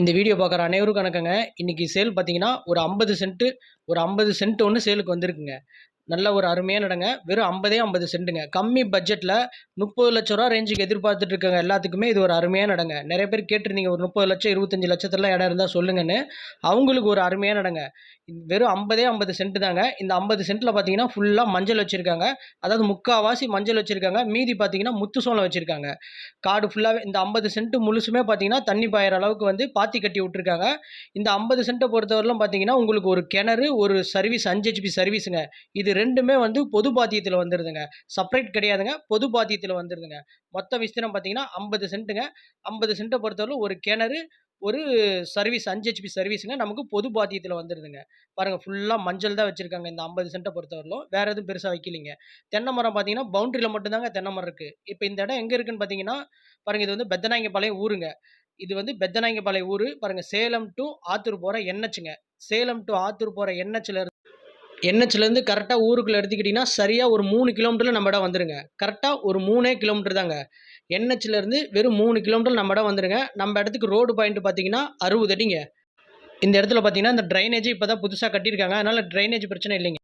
இந்த வீடியோ பார்க்குற அனைவருக்கும் வணக்கங்க. இன்றைக்கி சேல் பார்த்தீங்கன்னா ஒரு ஐம்பது சென்ட்டு ஒரு ஐம்பது சென்ட் ஒன்று சேலுக்கு வந்திருக்குங்க. நல்ல ஒரு அருமையாக நடங்க. வெறும் ஐம்பதே ஐம்பது சென்ட்டுங்க கம்மி பட்ஜெட்டில் முப்பது லட்ச ரூபா ரேஞ்சுக்கு எதிர்பார்த்துட்டு இருக்காங்க எல்லாத்துக்குமே இது ஒரு அருமையாக நடங்க. நிறைய பேர் கேட்டிருந்தீங்க ஒரு முப்பது லட்சம் இருபத்தஞ்சி லட்சத்துலாம் இடம் இருந்தால் சொல்லுங்கன்னு. அவங்களுக்கு ஒரு அருமையாக நடங்க. வெறும் ஐம்பதே ஐம்பது சென்ட் தாங்க. இந்த ஐம்பது சென்ட்டில் பார்த்தீங்கன்னா ஃபுல்லாக மஞ்சள் வச்சுருக்காங்க. அதாவது முக்கால்வாசி மஞ்சள் வச்சுருக்காங்க. மீதி பார்த்தீங்கன்னா முத்து சோளம் வச்சுருக்காங்க. காடு ஃபுல்லாகவே இந்த ஐம்பது சென்ட் முழுசுமே பார்த்தீங்கன்னா தண்ணி பாயிற அளவுக்கு வந்து பாத்தி கட்டி விட்ருக்காங்க இந்த ஐம்பது சென்ட்டை பொறுத்தவரையிலும் பார்த்தீங்கன்னா உங்களுக்கு ஒரு கிணறு ஒரு சர்வீஸ் அஞ்சு ஹெச்பி சர்வீஸுங்க இது ரெண்டுமே வந்து பொது பாத்தியத்தில் வந்துடுதுங்க செப்பரேட் கிடையாதுங்க. பொது பாத்தியத்தில் வந்துடுதுங்க மொத்த விஸ்தீரம் பார்த்தீங்கன்னா ஐம்பது சென்ட்டுங்க. ஐம்பது சென்ட்டை பொறுத்தவரை ஒரு கிணறு ஒரு சர்வீஸ் அஞ்சு ஹெச்பி சர்வீஸுங்க நமக்கு பொது பாத்தியத்தில் வந்துடுதுங்க பாருங்கள் ஃபுல்லாக மஞ்சள் தான் வச்சுருக்காங்க. இந்த ஐம்பது சென்ட்டை பொறுத்தவரையிலும். வேறு எதுவும் பெருசாக வைக்கலிங்க. தென்னை மரம் பார்த்தீங்கன்னா பவுண்டரியில் மட்டும்தாங்க தென்னை மரம் இருக்குது இப்போ இந்த இடம் எங்கே இருக்குதுன்னு பார்த்தீங்கன்னா பாருங்கள் இது வந்து பெத்தநாயங்கப்பாளையம் ஊருங்க. இது வந்து பெத்தநாயங்கப்பாளையம் ஊர். பாருங்கள் சேலம் டு ஆத்தூர் போகிற எண்ணச்சுங்க சேலம் டு ஆத்தூர் போகிற என்ஹெச்சில் என்ஹெச்லேருந்து கரெக்டாக ஊருக்குள்ளே எடுத்துக்கிட்டிங்கன்னா சரியாக ஒரு மூணு கிலோமீட்டரில் நம்ம இடம் வந்துடுங்க கரெக்டாக ஒரு மூணே கிலோமீட்டர் தாங்க. என்ஹெச்லேருந்து வெறும் மூணு கிலோமீட்டர் நம்ம இடம் வந்துடுங்க நம்ம இடத்துக்கு ரோடு பாயிண்ட் பார்த்தீங்கன்னா அறுபது அடிங்க. இந்த இடத்துல பார்த்தீங்கன்னா இந்த ட்ரைனேஜ் இப்போ தான் புதுசாக கட்டியிருக்காங்க. அதனால் ட்ரைனேஜ் பிரச்சனை இல்லைங்க.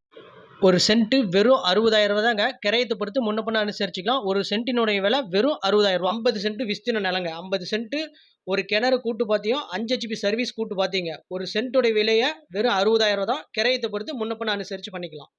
ஒரு சென்ட்டு வெறும் அறுபதாயிரம் ரூபா தாங்க. கிரையத்தை பொறுத்து முன்ன பண்ண அனுசரிச்சிக்கலாம். ஒரு சென்ட்டினுடைய விலை வெறும் அறுபதாயிரம் ரூபா ஐம்பது சென்ட் விஸ்தீர்ண நிலங்க. ஐம்பது சென்ட்டு ஒரு கிணறு கூட்டு பார்த்தியும் அஞ்சு ஹெச்பி சர்வீஸ் கூட்டு பார்த்தீங்க ஒரு சென்ட்டுடைய விலையை வெறும் அறுபதாயிரம் ரூபா தான். கிரையத்தை பொறுத்து முன்ன பண்ண அனுசரித்து பண்ணிக்கலாம்.